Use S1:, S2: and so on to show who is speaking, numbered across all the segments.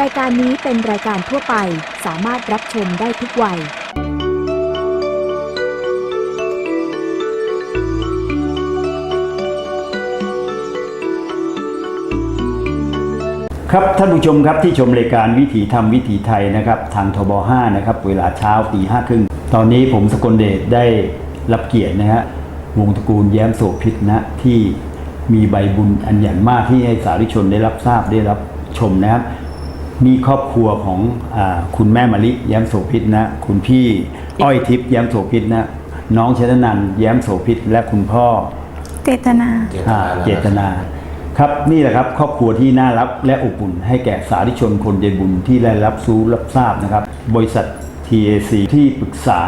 S1: รายการนี้เป็นรายการทั่วไปสามารถรับชมได้ทุกวัย
S2: ครับท่านผู้ชมครับที่ชมรายการวิถีธรรมวิถีไทยนะครับ ทางทบ5นะครับ เวลาเช้าตีห้าครึ่งตอนนี้ผมสกลเดชได้รับเกียรตินะฮะวงตระกูลแย้มโสภิตนะที่มีใบบุญอันใหญ่มากที่ให้สาธุชนได้รับทราบได้รับชมนะครับ มีครอบครัวของอาคุณแม่มะลิแย้มโสภิตนะ คุณพี่อ้อยทิพย์แย้มโสภิตนะ น้องชนนันท์แย้มโสภิตและคุณพ่อ
S3: เจตนา
S2: อ่าเจตนา ครับนี่แหละครับ ครอบครัวที่น่ารักและอบอุ่น ให้แก่สาธุชนคนใจบุญที่ได้รับรู้รับทราบนะครับ บริษัท TAC ที่ปรึกษา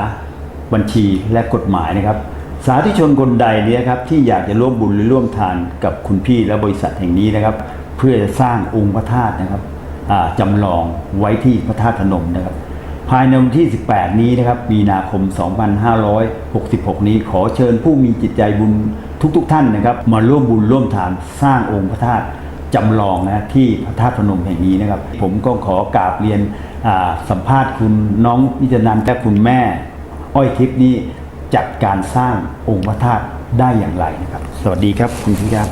S2: บัญชีและกฎหมายนะครับ สาธุชนคนใดเนี่ยครับที่อยากจะร่วมบุญหรือร่วมทานกับคุณพี่และบริษัทแห่งนี้นะครับ เพื่อจะสร้างองค์พระธาตุนะครับอ่า จำลองไว้ที่พระธาตุพนมนะครับ ภายในวันที่ 18 นี้นะครับมีนาคม 2566 นี้ขอเชิญผู้มีจิตใจบุญทุกๆทท่านนะครับ มาร่วมบุญร่วมทานสร้างองค์พระธาตุจำลองนะที่พระธาตุพนมแห่งนี้นะครับ ผมก็ขอกราบเรียนอ่าสัมภาษณ์คุณน้องวิจนันท์และคุณแม่ อ้อยทิพย์นี้จัดการสร้างองค์พระธาตุได้อย่างไรนะครับ สวัสดีครับคุณพิครับ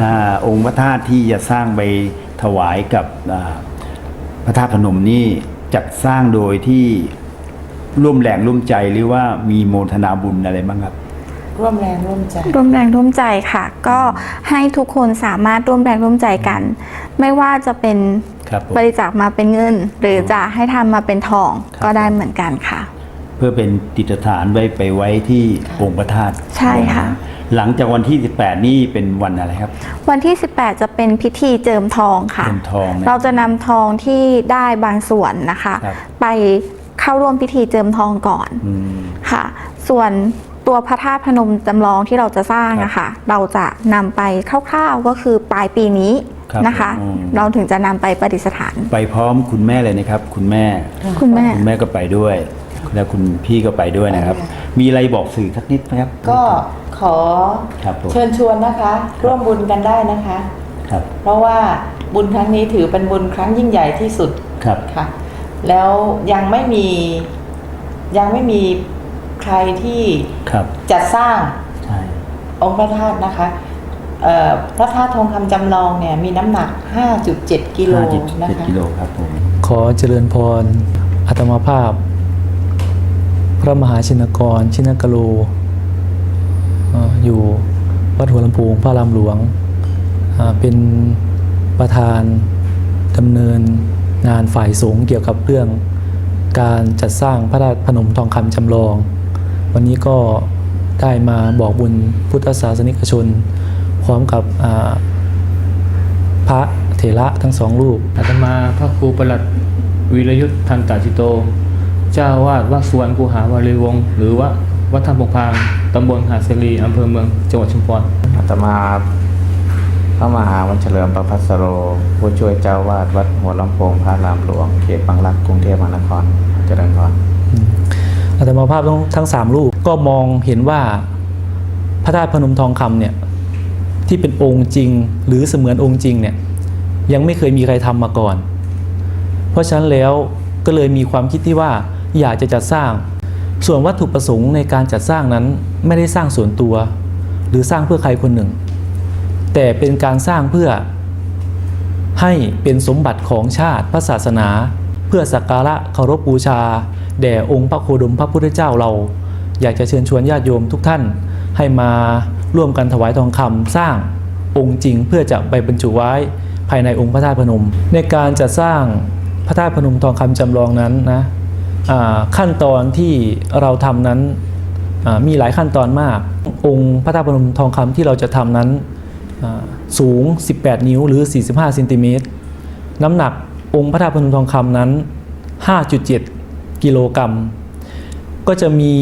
S2: อ่าองค์พระธาตุที่จะสร้างไป ถวายกับอ่าพระธาตุพนมนี่จัดสร้างโดยที่ร่วมแรงร่วมใจหรือว่ามีโมทนาบุญอะไรบ้างครับ
S4: ร่วมแรงร่วมใจ
S3: ร่วมแรงร่วมใจค่ะ ก็ให้ทุกคนสามารถร่วมแรงร่วมใจกัน ไม่ว่าจะเป็น
S2: ครับผม
S3: บริจาคมาเป็นเงิน หรือจะให้ทำมาเป็นทอง
S2: ครับ
S3: ก็ได้เหมือนกันค่ะ
S2: เพื่อเป็นติดฐานไว้ไปไว้ที่องค์พระธาตุ
S3: ใช่ค่ะ
S2: หลังจากวันที่ 18 นี่เป็นวันอะไรครับ
S3: วันที่ 18 จะเป็นพิธีเจิมทองค่ะ
S2: เจิมทองนะ
S3: เราจะนำทองที่ได้บางส่วนนะคะ
S2: ครับ
S3: ไปเข้าร่วมพิธีเจิมทองก่อน
S2: อืม
S3: ค่ะ ส่วนตัวพระธาตุพนมจำลองที่เราจะสร้าง
S2: ครับ
S3: นะคะเราจะนำไปคร่าวๆก็คือปลายปีนี้
S2: ครับ
S3: นะคะ
S2: อืม
S3: เราถึงจะนำไปประดิษฐาน
S2: ไปพร้อมคุณแม่เลยนะครับ คุณแม่
S3: คุณแม่
S2: คุณแม่ก็ไปด้วย แล้วคุณพี่ก็ไปด้วยนะครับ
S4: ไปค่ะ
S2: มีอะไรบอกสื่อสักนิดไหมครับ
S4: ก็ขอ
S2: ครับผม
S4: เชิญชวนนะคะ ร่วมบุญกันได้นะคะ
S2: ครับ
S4: เพราะว่าบุญครั้งนี้ถือเป็นบุญครั้งยิ่งใหญ่ที่สุด
S2: ครับ
S4: ค่ะ แล้วยังไม่มียังไม่มีใครที่
S2: ครับ
S4: จะสร้าง
S2: ใช่
S4: องค์พระธาตุนะคะเอ่อพระธาตุทองคำจำลองเนี่ยมีน้ำหนัก 5.7 กิโล
S2: ห้าจุด
S4: นะ
S2: เจ็ด
S4: คะ
S2: กิโลครับผม
S5: ขอเจริญพรอัตมาภาพ พระมหาชินกร ชินกโลอยู่วัดหัวลำโพงพระรามหลวง เป็นประธานดำเนินงานฝ่ายสงฆ์เกี่ยวกับเรื่องการจัดสร้างพระธาตุพนมทองคำจำลอง วันนี้ก็ได้มาบอกบุญพุทธศาสนิกชน พร้อมกับพระเถระทั้งสองรูป
S6: อาตมาพระครูประหลัดวีรยุทธทันตาจิโต เจ้าวาดวัดสวนกูหาวารีวงศ์หรือว่าวัดธรรมพงพางตำบลหาดเสรีอำเภอเมืองจังหวัดชุมพร
S7: อาตมาพระมหาวันเฉลิมประพัสโร ผู้ช่วยเจ้าวาดวัดหัวลำโพงพระรามหลวงเขตบางรักกรุงเทพมหานครเจริญพร
S5: อาตมาภาพทั้งทั้งสามรูปก็มองเห็นว่าพระธาตุพนมทองคำเนี่ยที่เป็นองค์จริงหรือเสมือนองค์จริงเนี่ยยังไม่เคยมีใครทำมาก่อน เพราะฉะนั้นแล้วก็เลยมีความคิดที่ว่า อยากจะจัดสร้าง ส่วนวัตถุประสงค์ในการจัดสร้างนั้นไม่ได้สร้างส่วนตัว หรือสร้างเพื่อใครคนหนึ่ง แต่เป็นการสร้างเพื่อให้เป็นสมบัติของชาติพระศาสนา เพื่อสักการะเคารพบูชา แด่องค์พระโคดมพระพุทธเจ้าเรา อยากจะเชิญชวนญาติโยมทุกท่านให้มาร่วมกันถวายทองคำสร้างองค์จริงเพื่อจะไปบรรจุไว้ภายในองค์พระธาตุพนม ในการจะสร้างพระธาตุพนมทองคำจำลองนั้นนะ ขั้นตอนที่เราทำนั้นมีหลายขั้นตอนมาก องค์พระธาตุพนมทองคำที่เราจะทำนั้นสูง 18 นิ้วหรือ 45เซนติเมตรน้ำหนักองค์พระธาตุพนมทองคำนั้น 5.7 กิโลกรัม ก็จะมี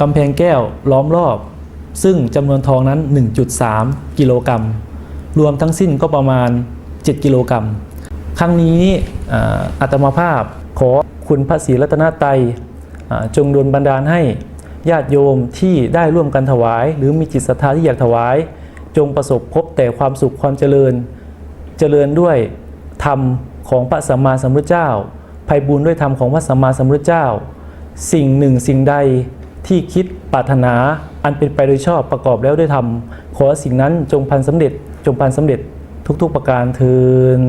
S5: กำแพงแก้วล้อมรอบ ซึ่งจำนวนทองนั้น 1.3 กิโลกรัม รวมทั้งสิ้นก็ประมาณ 7 กิโลกรัม ครั้งนี้อ่าอาตมาภาพ คุณพระศรีรัตนตรัยจงดลบันดาลให้ญาติโยมที่ได้ร่วมกันถวาย หรือมีจิตศรัทธาที่อยากถวาย จงประสบพบแต่ความสุขความเจริญ เจริญด้วยธรรมของพระสัมมาสัมพุทธเจ้าไพบูรณ์ด้วยธรรมของพระสัมมาสัมพุทธเจ้า สิ่งหนึ่งสิ่งใดที่คิดปรารถนาอันเป็นไปโดยชอบประกอบแล้วด้วยธรรมขอสิ่งนั้นจงพันสำเร็จจงพันสำเร็จทุกๆประการเทิน